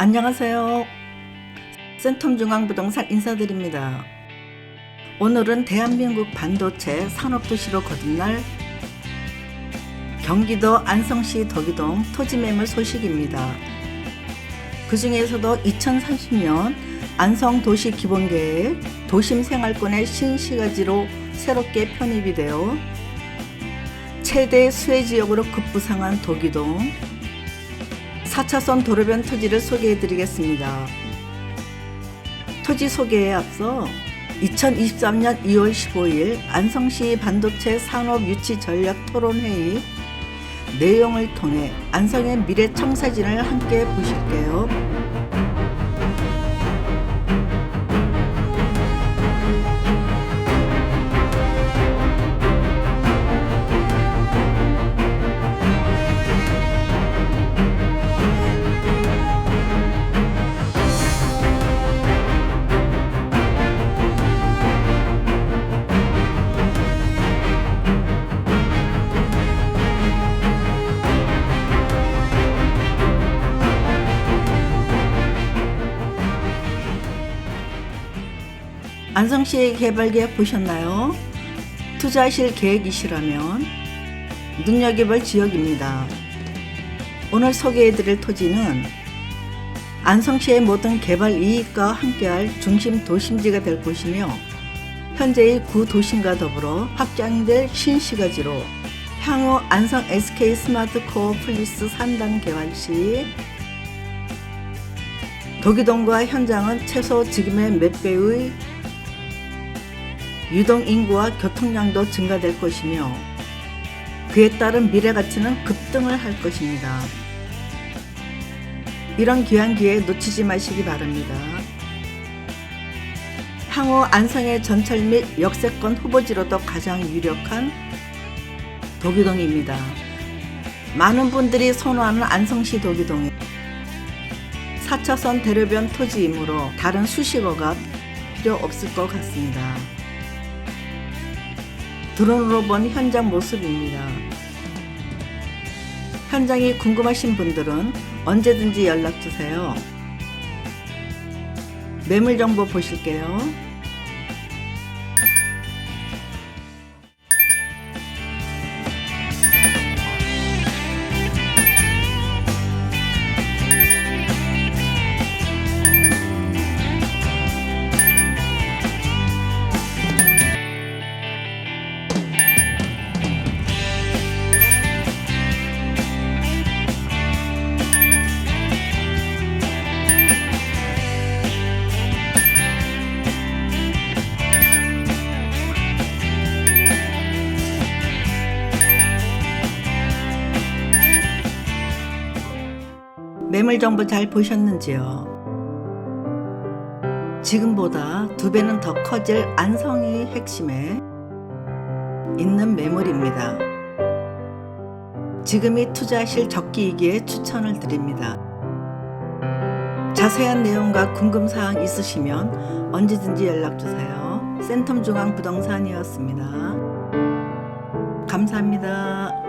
안녕하세요. 센텀 중앙부동산 인사드립니다. 오늘은 대한민국 반도체 산업도시로 거듭날 경기도 안성시 덕이동 토지 매물 소식입니다. 그 중에서도 2030년 안성도시 기본계획 도심 생활권의 신시가지로 새롭게 편입이 되어 최대 수혜지역으로 급부상한 덕이동 4차선 도로변 토지를 소개해 드리겠습니다. 토지 소개에 앞서 2023년 2월 15일 안성시 반도체 산업 유치 전략 토론회의 내용을 통해 안성의 미래 청사진을 함께 보실게요. 안성시의 개발 계획 보셨나요? 투자하실 계획이시라면 눈여겨볼 지역입니다. 오늘 소개해드릴 토지는 안성시의 모든 개발 이익과 함께할 중심 도심지가 될 곳이며 현재의 구 도심과 더불어 확장될 신시가지로 향후 안성 SK 스마트 코어 플리스 3단 개발 시 도기동과 현장은 최소 지금의 몇 배의 유동 인구와 교통량도 증가될 것이며 그에 따른 미래 가치는 급등을 할 것입니다. 이런 귀한 기회 놓치지 마시기 바랍니다. 향후 안성의 전철 및 역세권 후보지로도 가장 유력한 도기동입니다. 많은 분들이 선호하는 안성시 도기동에 4차선 대로변 토지이므로 다른 수식어가 필요 없을 것 같습니다. 드론으로 본 현장 모습입니다. 현장이 궁금하신 분들은 언제든지 연락 주세요. 매물 정보 보실게요. 매물 정보 잘 보셨는지요? 지금보다 두 배는 더 커질 안성이 핵심에 있는 매물입니다. 지금이 투자하실 적기이기에 추천을 드립니다. 자세한 내용과 궁금사항 있으시면 언제든지 연락주세요. 센텀 중앙 부동산이었습니다. 감사합니다.